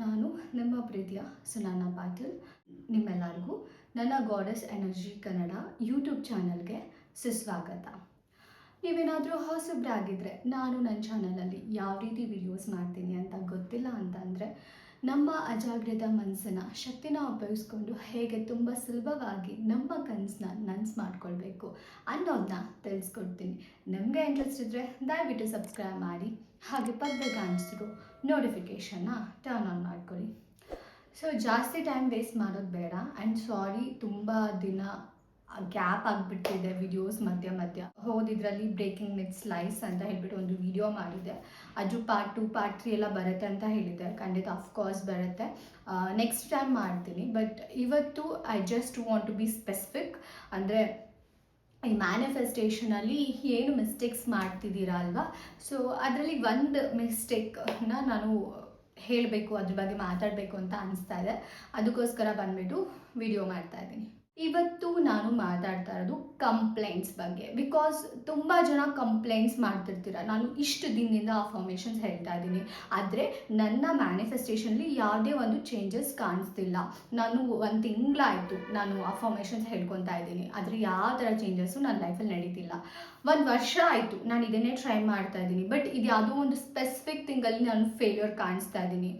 ನಾನು ನಿಮ್ಮ ಪ್ರೀತಿಯ ಸುನಾನ ಪಾಟೀಲ್. ನಿಮ್ಮೆಲ್ಲರಿಗೂ ನನ್ನ ಗಾಡೆಸ್ ಎನರ್ಜಿ ಕನ್ನಡ ಯೂಟ್ಯೂಬ್ ಚಾನಲ್ಗೆ ಸುಸ್ವಾಗತ. ನೀವೇನಾದರೂ ಹೊಸಬ್ರಾಗಿದ್ದರೆ ನಾನು ನನ್ನ ಚಾನಲಲ್ಲಿ ಯಾವ ರೀತಿ ವಿಡಿಯೋಸ್ ಮಾಡ್ತೀನಿ ಅಂತ ಗೊತ್ತಿಲ್ಲ ಅಂತಂದರೆ, ನಮ್ಮ ಅಜಾಗ್ರತ ಮನಸ್ಸನ್ನು, ಶಕ್ತಿನ ಉಪಯೋಗಿಸ್ಕೊಂಡು ಹೇಗೆ ತುಂಬ ಸುಲಭವಾಗಿ ನಮ್ಮ ಕನಸನ್ನ ನನ್ಸ್ ಮಾಡ್ಕೊಳ್ಬೇಕು ಅನ್ನೋದನ್ನ ತಿಳಿಸ್ಕೊಡ್ತೀನಿ. ನಿಮಗೆ ಇಂಟ್ರೆಸ್ಟ್ ಇದ್ದರೆ ದಯವಿಟ್ಟು ಸಬ್ಸ್ಕ್ರೈಬ್ ಮಾಡಿ. ಹಾಗೆ ಪಕ್ಕದ ಕಾಣಿಸ್ತಿರೋ ನೋಟಿಫಿಕೇಷನ್ನ ಟರ್ನ್ ಆನ್ ಮಾಡ್ಕೊಳ್ಳಿ. ಸೊ ಜಾಸ್ತಿ ಟೈಮ್ ವೇಸ್ಟ್ ಮಾಡೋದು ಬೇಡ. ಆ್ಯಂಡ್ ಸಾರಿ ತುಂಬ ದಿನ ಗ್ಯಾಪ್ ಆಗಿಬಿಟ್ಟಿದೆ ವಿಡಿಯೋಸ್ ಮಧ್ಯ ಮಧ್ಯ. ಹೋದಿದ್ರಲ್ಲಿ ಬ್ರೇಕಿಂಗ್ ಮಿತ್ ಸ್ಲೈಸ್ ಅಂತ ಹೇಳ್ಬಿಟ್ಟು ಒಂದು ವಿಡಿಯೋ ಮಾಡಿದೆ. ಅದು ಪಾರ್ಟ್ ಟು ಪಾರ್ಟ್ ತ್ರೀ ಎಲ್ಲ ಬರುತ್ತೆ ಅಂತ ಹೇಳಿದೆ ಖಂಡಿತ ಅಫ್ಕೋರ್ಸ್ ಬರುತ್ತೆ. ನೆಕ್ಸ್ಟ್ ಟೈಮ್ ಮಾಡ್ತೀನಿ. ಬಟ್ ಇವತ್ತು I just want to be specific ಅಂದರೆ ಈ ಮ್ಯಾನಿಫೆಸ್ಟೇಷನಲ್ಲಿ ಏನು ಮಿಸ್ಟೇಕ್ಸ್ ಮಾಡ್ತಿದ್ದೀರಾ ಅಲ್ವಾ? ಸೊ ಅದರಲ್ಲಿ ಒಂದು ಮಿಸ್ಟೇಕ್ನ ನಾನು ಹೇಳಬೇಕು, ಅದ್ರ ಬಗ್ಗೆ ಮಾತಾಡಬೇಕು ಅಂತ ಅನಿಸ್ತಾ ಇದೆ. ಅದಕ್ಕೋಸ್ಕರ ಬಂದ್ಬಿಟ್ಟು ವಿಡಿಯೋ ಮಾಡ್ತಾ ಇದ್ದೀನಿ. ಇವತ್ತು ನಾನು ಮಾತಾಡ್ತಾ ಇರೋದು ಕಂಪ್ಲೇಂಟ್ಸ್ ಬಗ್ಗೆ. ಬಿಕಾಸ್ ತುಂಬ ಜನ ಕಂಪ್ಲೇಂಟ್ಸ್ ಮಾಡ್ತಿರ್ತೀರ. ನಾನು ಇಷ್ಟು ದಿನದಿಂದ ಅಫರ್ಮೇಷನ್ಸ್ ಹೇಳ್ತಾ ಇದ್ದೀನಿ. ಆದರೆ ನನ್ನ ಮ್ಯಾನಿಫೆಸ್ಟೇಷನಲ್ಲಿ ಯಾವುದೇ ಒಂದು ಚೇಂಜಸ್ ಕಾಣಿಸ್ತಿಲ್ಲ. ನಾನು ಒಂದು ತಿಂಗಳಾಯಿತು ನಾನು ಅಫರ್ಮೇಷನ್ಸ್ ಹೇಳ್ಕೊತಾ ಇದ್ದೀನಿ. ಆದರೆ ಯಾವ ಥರ ಚೇಂಜಸ್ಸು ನನ್ನ ಲೈಫಲ್ಲಿ ನಡೀತಿಲ್ಲ. ಒಂದು ವರ್ಷ ಆಯಿತು ನಾನು ಇದನ್ನೇ ಟ್ರೈ ಮಾಡ್ತಾ ಇದ್ದೀನಿ. ಬಟ್ ಇದು ಯಾವುದೋ ಒಂದು ಸ್ಪೆಸಿಫಿಕ್ ತಿಂಗಲ್ಲಿ ನಾನು ಫೇಲ್ಯೂರ್ ಕಾಣಿಸ್ತಾ ಇದ್ದೀನಿ.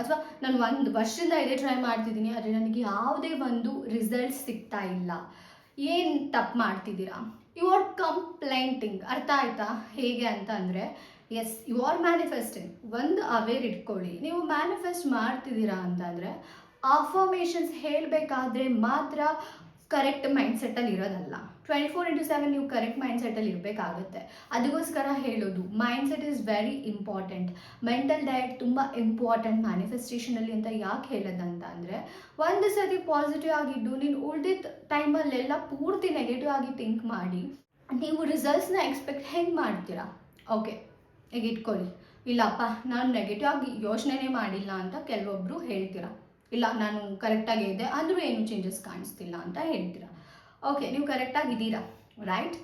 ಅಥವಾ ನಾನು ಒಂದು ವರ್ಷದಿಂದ ಇದೇ ಟ್ರೈ ಮಾಡ್ತಿದ್ದೀನಿ, ಆದರೆ ನನಗೆ ಯಾವುದೇ ಒಂದು ರಿಸಲ್ಟ್ ಸಿಗ್ತಾ ಇಲ್ಲ. ಏನು ತಪ್ಪು ಮಾಡ್ತಿದ್ದೀರಾ? ಯು ಆರ್ ಕಂಪ್ಲೇಂಟಿಂಗ್ ಅರ್ಥ ಆಯ್ತಾ? ಹೇಗೆ ಅಂತ ಅಂದರೆ ಎಸ್ ಯು ಆರ್ ಮ್ಯಾನಿಫೆಸ್ಟಿಂಗ್ ಒಂದು ಅವೇರ್ ಇಟ್ಕೊಳ್ಳಿ. ನೀವು ಮ್ಯಾನಿಫೆಸ್ಟ್ ಮಾಡ್ತಿದ್ದೀರಾ ಅಂತಂದರೆ ಅಫರ್ಮೇಷನ್ಸ್ ಹೇಳಬೇಕಾದ್ರೆ ಮಾತ್ರ ಕರೆಕ್ಟ್ ಮೈಂಡ್ ಸೆಟ್ಟಲ್ಲಿ ಇರೋದಲ್ಲ. ಟ್ವೆಂಟಿ ಫೋರ್ ಇಂಟು ಸೆವೆನ್ ನೀವು ಕರೆಕ್ಟ್ ಮೈಂಡ್ ಸೆಟ್ಟಲ್ಲಿ ಇರಬೇಕಾಗುತ್ತೆ. ಅದಕ್ಕೋಸ್ಕರ ಹೇಳೋದು mind set is very important mental diet ತುಂಬ ಇಂಪಾರ್ಟೆಂಟ್ ಮ್ಯಾನಿಫೆಸ್ಟೇಷನಲ್ಲಿ ಅಂತ ಯಾಕೆ ಹೇಳೋದಂತ ಅಂದರೆ, ಒಂದು ಸತಿ ಪಾಸಿಟಿವ್ ಆಗಿದ್ದು, ನೀನು ಉಳಿದಿದ್ದ ಟೈಮಲ್ಲೆಲ್ಲ ಪೂರ್ತಿ ನೆಗೆಟಿವ್ ಆಗಿ ಥಿಂಕ್ ಮಾಡಿ, ನೀವು ರಿಸಲ್ಟ್ಸ್ನ ಎಕ್ಸ್ಪೆಕ್ಟ್ ಹೆಂಗೆ ಮಾಡ್ತೀರಾ? ಓಕೆ ಈಗ ಇಟ್ಕೊಳ್ಳಿ. ಇಲ್ಲಪ್ಪ, ನಾನು ನೆಗೆಟಿವ್ ಆಗಿ ಯೋಚನೆನೇ ಮಾಡಿಲ್ಲ ಅಂತ ಕೆಲವೊಬ್ಬರು ಹೇಳ್ತೀರಾ? ಇಲ್ಲ, ನಾನು ಕರೆಕ್ಟಾಗಿ ಇದೆ ಅಂದರೂ ಏನು ಚೇಂಜಸ್ ಕಾಣಿಸ್ತಿಲ್ಲ ಅಂತ ಹೇಳ್ತೀರಾ? ಓಕೆ ನೀವು ಕರೆಕ್ಟಾಗಿ ಇದ್ದೀರಾ ರೈಟ್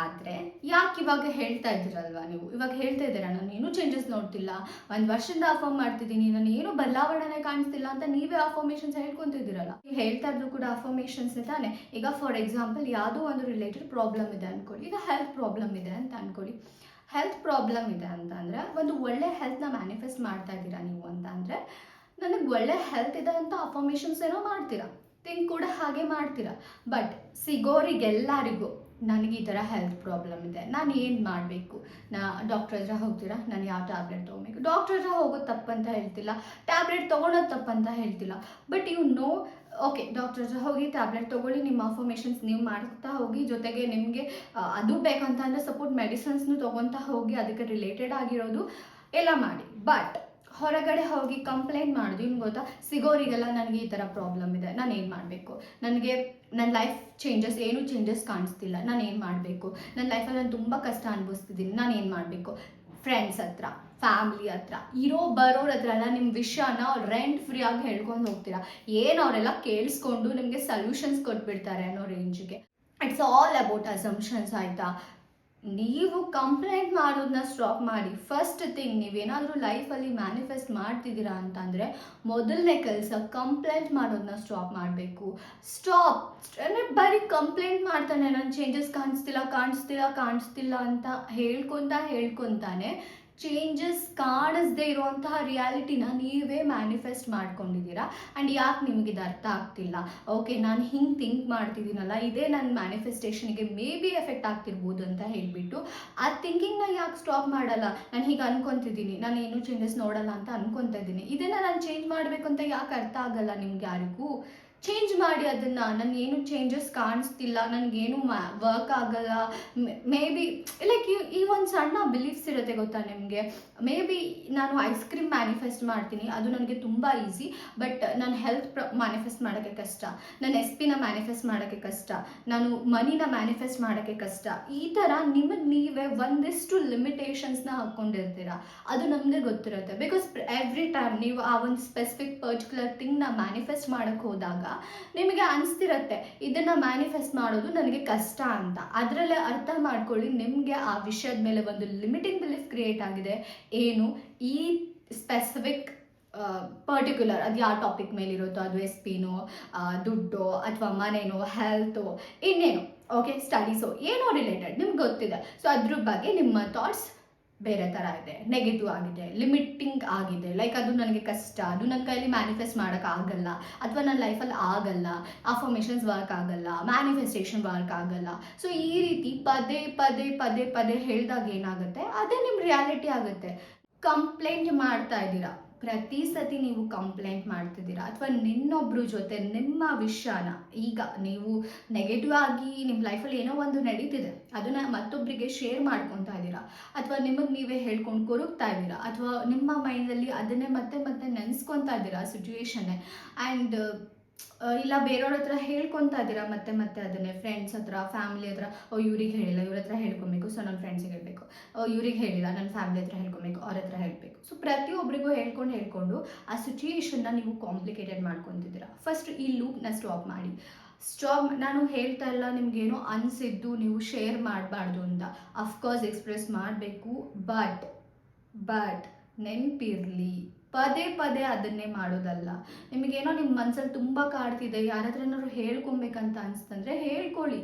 ಆದರೆ ಯಾಕೆ ಇವಾಗ ಹೇಳ್ತಾ ಇದ್ದೀರಲ್ವಾ ನೀವು? ಇವಾಗ ಹೇಳ್ತಾ ಇದ್ದೀರಾ, ನಾನು ಏನೂ ಚೇಂಜಸ್ ನೋಡ್ತಿಲ್ಲ, ಒಂದು ವರ್ಷದಿಂದ ಅಫರ್ಮ್ ಮಾಡ್ತಿದ್ದೀನಿ, ನಾನು ಏನು ಬದಲಾವಣೆ ಕಾಣಿಸ್ತಿಲ್ಲ ಅಂತ ನೀವೇ ಅಫರ್ಮೇಷನ್ಸ್ ಹೇಳ್ಕೊತಿದ್ದೀರಲ್ಲ ನೀವು ಹೇಳ್ತಾ ಇದ್ರು ಕೂಡ ಅಫರ್ಮೇಷನ್ಸ್ ತಾನೆ? ಈಗ ಫಾರ್ ಎಕ್ಸಾಂಪಲ್ ಯಾವುದೋ ಒಂದು ರಿಲೇಟೆಡ್ ಪ್ರಾಬ್ಲಮ್ ಇದೆ ಅಂದ್ಕೊಳ್ಳಿ ಈಗ ಹೆಲ್ತ್ ಪ್ರಾಬ್ಲಮ್ ಇದೆ ಅಂತ ಅಂದ್ಕೊಳ್ಳಿ ಹೆಲ್ತ್ ಪ್ರಾಬ್ಲಮ್ ಇದೆ ಅಂತಂದರೆ ಒಂದು ಒಳ್ಳೆ ಹೆಲ್ತ್ನ ಮ್ಯಾನಿಫೆಸ್ಟ್ ಮಾಡ್ತಾ ಇದ್ದೀರಾ ನೀವು ಅಂತ ಅಂದರೆ ನನಗೆ ಒಳ್ಳೆ ಹೆಲ್ತ್ ಇದೆ ಅಂತ ಅಫರ್ಮೇಷನ್ಸ್ ಏನೋ ಮಾಡ್ತೀರಾ? ತಿಂಗ್ ಕೂಡ ಹಾಗೆ ಮಾಡ್ತೀರಾ? ಬಟ್ ಸಿಗೋರಿಗೆಲ್ಲರಿಗೂ ನನಗೆ ಈ ಥರ ಹೆಲ್ತ್ ಪ್ರಾಬ್ಲಮ್ ಇದೆ. ನಾನು ಏನು ಮಾಡಬೇಕು? ನಾ ಡಾಕ್ಟ್ರ್ ಹತ್ರ ಹೋಗ್ತೀರಾ? ನಾನು ಯಾವ ಟ್ಯಾಬ್ಲೆಟ್ ತೊಗೊಬೇಕು? ಡಾಕ್ಟ್ರ್ ಹತ್ರ ಹೋಗೋದು ತಪ್ಪಂತ ಹೇಳ್ತಿಲ್ಲ. ಟ್ಯಾಬ್ಲೆಟ್ ತೊಗೊಳೋದು ತಪ್ಪಂತ ಹೇಳ್ತಿಲ್ಲ. ಬಟ್ ಇವು ನೋ ಓಕೆ ಡಾಕ್ಟರ್ ಹತ್ರ ಹೋಗಿ ಟ್ಯಾಬ್ಲೆಟ್ ತೊಗೊಳ್ಳಿ, ನಿಮ್ಮ ಅಫಾರ್ಮೇಷನ್ಸ್ ನೀವು ಮಾಡ್ತಾ ಹೋಗಿ, ಜೊತೆಗೆ ನಿಮಗೆ ಅದು ಬೇಕಂತ ಅಂದರೆ ಸಪೋರ್ಟ್ ಮೆಡಿಸನ್ಸ್ನು ತೊಗೊತಾ ಹೋಗಿ, ಅದಕ್ಕೆ ರಿಲೇಟೆಡ್ ಆಗಿರೋದು, ಎಲ್ಲ ಮಾಡಿ. ಬಟ್ ಹೊರಗಡೆ ಹೋಗಿ ಕಂಪ್ಲೇಂಟ್ ಮಾಡೋದು ಇನ್ನು ಗೊತ್ತಾ? ಸಿಗೋರಿಗೆಲ್ಲ ನನಗೆ ಈ ಥರ ಪ್ರಾಬ್ಲಮ್ ಇದೆ, ನಾನು ಏನು ಮಾಡಬೇಕು? ನನಗೆ ನನ್ನ ಲೈಫ್ ಚೇಂಜಸ್ ಏನೂ ಚೇಂಜಸ್ ಕಾಣಿಸ್ತಿಲ್ಲ, ನಾನು ಏನು ಮಾಡಬೇಕು? ನನ್ನ ಲೈಫಲ್ಲಿ ನಾನು ತುಂಬ ಕಷ್ಟ ಅನುಭವಿಸ್ತಿದ್ದೀನಿ, ನಾನು ಏನು ಮಾಡಬೇಕು? ಫ್ರೆಂಡ್ಸ್ ಹತ್ರ ಫ್ಯಾಮಿಲಿ ಹತ್ರ, ಇರೋ ಬರೋರ ಹತ್ರ ಎಲ್ಲ ನಿಮ್ಮ ವಿಷಯನ ರೆಂಟ್ ಫ್ರೀ ಆಗಿ ಹೇಳ್ಕೊಂಡು ಹೋಗ್ತೀರಾ? ಏನು ಅವರೆಲ್ಲ ಕೇಳಿಸ್ಕೊಂಡು ನಿಮಗೆ ಸೊಲ್ಯೂಷನ್ಸ್ ಕೊಟ್ಬಿಡ್ತಾರೆ ಅನ್ನೋ ರೇಂಜಿಗೆ ಇಟ್ಸ್ ಆಲ್ ಅಬೌಟ್ ಅಸಂಪ್ಷನ್ಸ್ ಆಯಿತಾ? ನೀವು ಕಂಪ್ಲೇಂಟ್ ಮಾಡೋದನ್ನ ಸ್ಟಾಪ್ ಮಾಡಿ ಫಸ್ಟ್ ಥಿಂಗ್ ನೀವೇನಾದರೂ ಲೈಫಲ್ಲಿ ಮ್ಯಾನಿಫೆಸ್ಟ್ ಮಾಡ್ತಿದ್ದೀರಾ ಅಂತಂದರೆ ಮೊದಲನೇ ಕೆಲಸ ಕಂಪ್ಲೇಂಟ್ ಮಾಡೋದನ್ನ ಸ್ಟಾಪ್ ಮಾಡಬೇಕು. ಸ್ಟಾಪ್ ಅಂದರೆ ಬರೀ ಕಂಪ್ಲೇಂಟ್ ಮಾಡ್ತಾನೆ ನನ್ನ ಚೇಂಜಸ್ ಕಾಣಿಸ್ತಿಲ್ಲ ಕಾಣಿಸ್ತಿಲ್ಲ ಕಾಣಿಸ್ತಿಲ್ಲ ಅಂತ ಹೇಳ್ಕೊತಾ ಹೇಳ್ಕೊತಾನೆ ಚೇಂಜಸ್ ಕಾಣಿಸ್ದೇ ಇರುವಂತಹ ರಿಯಾಲಿಟಿನ ನೀವೇ ಮ್ಯಾನಿಫೆಸ್ಟ್ ಮಾಡ್ಕೊಂಡಿದ್ದೀರಾ? ಆ್ಯಂಡ್ ಯಾಕೆ ನಿಮಗೆ ಇದು ಅರ್ಥ ಆಗ್ತಿಲ್ಲ? ಓಕೆ ನಾನು ಹಿಂಗೆ ಥಿಂಕ್ ಮಾಡ್ತಿದ್ದೀನಲ್ಲ, ಇದೇ ನನ್ನ ಮ್ಯಾನಿಫೆಸ್ಟೇಷನ್ಗೆ ಮೇ ಬಿ ಎಫೆಕ್ಟ್ ಆಗ್ತಿರ್ಬೋದು ಅಂತ ಹೇಳಿಬಿಟ್ಟು, ಆ ಥಿಂಕಿಂಗ್ನ ಯಾಕೆ ಸ್ಟಾಪ್ ಮಾಡಲ್ಲ? ನಾನು ಹೀಗೆ ಅನ್ಕೊತಿದ್ದೀನಿ, ನಾನು ಏನೂ ಚೇಂಜಸ್ ನೋಡಲ್ಲ ಅಂತ ಅನ್ಕೊತಾ ಇದ್ದೀನಿ. ಇದನ್ನು ನಾನು ಚೇಂಜ್ ಮಾಡಬೇಕು ಅಂತ ಯಾಕೆ ಅರ್ಥ ಆಗಲ್ಲ ನಿಮ್ಗೆ ಯಾರಿಗೂ? ಚೇಂಜ್ ಮಾಡಿ ಅದನ್ನು. ನನಗೇನು ಚೇಂಜಸ್ ಕಾಣಿಸ್ತಿಲ್ಲ. ನನಗೇನು ವರ್ಕ್ ಆಗಲ್ಲ. ಮೇ ಬಿ ಲೈಕ್ ಈ ಒಂದು ಸಣ್ಣ ಬಿಲೀಫ್ಸ್ ಇರುತ್ತೆ ಗೊತ್ತಾ ನಿಮಗೆ? ಮೇ ಬಿ ನಾನು ಐಸ್ ಕ್ರೀಮ್ ಮ್ಯಾನಿಫೆಸ್ಟ್ ಮಾಡ್ತೀನಿ. ಅದು ನನಗೆ ತುಂಬ ಈಸಿ ಬಟ್ ನಾನು ಹೆಲ್ತ್ ಪ್ರ ಮ್ಯಾನಿಫೆಸ್ಟ್ ಮಾಡೋಕ್ಕೆ ಕಷ್ಟ. ನನ್ನ ಎಸ್ ಪಿನ ಮ್ಯಾನಿಫೆಸ್ಟ್ ಮಾಡೋಕ್ಕೆ ಕಷ್ಟ. ನಾನು ಮನಿನ ಮ್ಯಾನಿಫೆಸ್ಟ್ ಮಾಡೋಕ್ಕೆ ಕಷ್ಟ. ಈ ಥರ ನಿಮಗೆ ನೀವೇ ಒಂದಿಷ್ಟು ಲಿಮಿಟೇಷನ್ಸ್ನ ಹಾಕ್ಕೊಂಡಿರ್ತೀರ ಅದು ನಮಗೆ ಗೊತ್ತಿರುತ್ತೆ. ಬಿಕಾಸ್ ಎವ್ರಿ ಟೈಮ್ ನೀವು ಆ ಒಂದು ಸ್ಪೆಸಿಫಿಕ್ ಪರ್ಟಿಕ್ಯುಲರ್ ಥಿಂಗ್ನ ಮ್ಯಾನಿಫೆಸ್ಟ್ ಮಾಡೋಕ್ಕೆ ಹೋದಾಗ ನಿಮಗೆ ಅನಿಸ್ತಿರತ್ತೆ, ಇದನ್ನು ಮ್ಯಾನಿಫೆಸ್ಟ್ ಮಾಡೋದು ನನಗೆ ಕಷ್ಟ ಅಂತ. ಅದರಲ್ಲೇ ಅರ್ಥ ಮಾಡ್ಕೊಳ್ಳಿ, ನಿಮಗೆ ಆ ವಿಷಯದ ಮೇಲೆ ಒಂದು ಲಿಮಿಟಿಂಗ್ ಬಿಲೀಫ್ ಕ್ರಿಯೇಟ್ ಆಗಿದೆ. ಏನು? ಈ ಸ್ಪೆಸಿಫಿಕ್ ಪರ್ಟಿಕ್ಯುಲರ್ ಅದು ಯಾವ ಟಾಪಿಕ್ ಮೇಲಿರುತ್ತೋ, ಅದು ಎಸ್ ಪಿನೋ ದುಡ್ಡು, ಅಥವಾ ಮನೆನೋ ಹೆಲ್ತೋ ಇನ್ನೇನು. ಓಕೆ ಸ್ಟಡೀಸು ಏನೋ ರಿಲೇಟೆಡ್ ನಿಮ್ಗೆ ಗೊತ್ತಿದೆ. ಸೊ ಅದ್ರ ಬಗ್ಗೆ ನಿಮ್ಮ ಥಾಟ್ಸ್ ಬೇರೆ ಥರ ಇದೆ. ನೆಗೆಟಿವ್ ಆಗಿದೆ ಲಿಮಿಟಿಂಗ್ ಆಗಿದೆ. ಲೈಕ್ ಅದು ನನಗೆ ಕಷ್ಟ. ಅದು ನನ್ನ ಕೈಯಲ್ಲಿ ಮ್ಯಾನಿಫೆಸ್ಟ್ ಮಾಡೋಕ್ಕಾಗಲ್ಲ ಅಥವಾ ನನ್ನ ಲೈಫಲ್ಲಿ ಆಗಲ್ಲ. ಅಫರ್ಮೇಷನ್ಸ್ ವರ್ಕ್ ಆಗಲ್ಲ. ಮ್ಯಾನಿಫೆಸ್ಟೇಷನ್ ವರ್ಕ್ ಆಗಲ್ಲ. ಸೊ ಈ ರೀತಿ ಪದೇ ಪದೇ ಪದೇ ಪದೇ ಹೇಳಿದಾಗ ಏನಾಗುತ್ತೆ? ಅದೇ ನಿಮ್ಮ ರಿಯಾಲಿಟಿ ಆಗುತ್ತೆ. ಕಂಪ್ಲೇಂಟ್ ಮಾಡ್ತಾ ಇದ್ದೀರಾ. ಪ್ರತಿ ಸತಿ ನೀವು ಕಂಪ್ಲೇಂಟ್ ಮಾಡ್ತಿದ್ದೀರಾ? ಅಥವಾ ನಿನ್ನೊಬ್ರ ಜೊತೆ, ನಿಮ್ಮ ವಿಷಯನ, ಈಗ ನೀವು ನೆಗೆಟಿವ್ ಆಗಿ ನಿಮ್ಮ ಲೈಫಲ್ಲಿ ಏನೋ ಒಂದು ನಡೀತಿದೆ. ಅದನ್ನ ಮತ್ತೊಬ್ಬರಿಗೆ ಶೇರ್ ಮಾಡ್ಕೊತಾ ಇದ್ದೀರಾ? ಅಥವಾ ನಿಮಗೆ ನೀವೇ ಹೇಳ್ಕೊಂಡು ಕೊರಗ್ತಾ ಇದ್ದೀರಾ? ಅಥವಾ ನಿಮ್ಮ ಮೈಂಡಲ್ಲಿ ಅದನ್ನೇ ಮತ್ತೆ ಮತ್ತೆ ನೆನೆಸ್ಕೊತಾ ಇದ್ದೀರಾ ಸಿಚುವೇಶನ್ನೇ ಆ್ಯಂಡ್ ಇಲ್ಲ ಬೇರೆಯವ್ರ ಹತ್ರ ಹೇಳ್ಕೊತಾ ಇದ್ದೀರಾ? ಮತ್ತೆ ಮತ್ತೆ ಅದನ್ನೇ ಫ್ರೆಂಡ್ಸ್ ಹತ್ರ ಫ್ಯಾಮಿಲಿ ಹತ್ರ? ಓ, ಇವ್ರಿಗೆ ಹೇಳಿಲ್ಲ, ಇವ್ರ ಹತ್ರ ಹೇಳ್ಕೊಬೇಕು ಸೊ ನನ್ನ ಫ್ರೆಂಡ್ಸಿಗೆ ಹೇಳಬೇಕು. ಇವ್ರಿಗೆ ಹೇಳಿಲ್ಲ ನನ್ನ ಫ್ಯಾಮಿಲಿ ಹತ್ರ ಹೇಳ್ಕೊಬೇಕು, ಅವ್ರ ಹತ್ರ ಹೇಳಬೇಕು. ಸೊ ಪ್ರತಿಯೊಬ್ಬರಿಗೂ ಹೇಳ್ಕೊಂಡು ಹೇಳ್ಕೊಂಡು ಆ ಸಿಚುಯೇಷನ್ನ ನೀವು ಕಾಂಪ್ಲಿಕೇಟೆಡ್ ಮಾಡ್ಕೊತಿದ್ದೀರಾ. ಫಸ್ಟ್ ಈ ಲೂಪ್ನ ಸ್ಟಾಪ್ ಮಾಡಿ. ಸ್ಟಾಪ್ ನಾನು ಹೇಳ್ತಾ ಇಲ್ಲ, ನಿಮ್ಗೇನೋ ಅನಿಸಿದ್ದು, ನೀವು ಶೇರ್ ಮಾಡಬಾರ್ದು ಅಂತ. ಅಫ್ಕೋರ್ಸ್ ಎಕ್ಸ್ಪ್ರೆಸ್ ಮಾಡಬೇಕು ಬಟ್ ಬಟ್ ನೆನಪಿರಲಿ. ಪದೇ ಪದೇ ಅದನ್ನೇ ಮಾಡೋದಲ್ಲ. ನಿಮಗೇನೋ ನಿಮ್ಮ ಮನಸ್ಸಲ್ಲಿ ತುಂಬ ಕಾಡ್ತಿದೆ ಯಾರ ಹತ್ರನಾದ್ರು ಹೇಳ್ಕೊಬೇಕಂತ ಅನಿಸ್ತಂದ್ರೆ ಹೇಳ್ಕೊಳ್ಳಿ.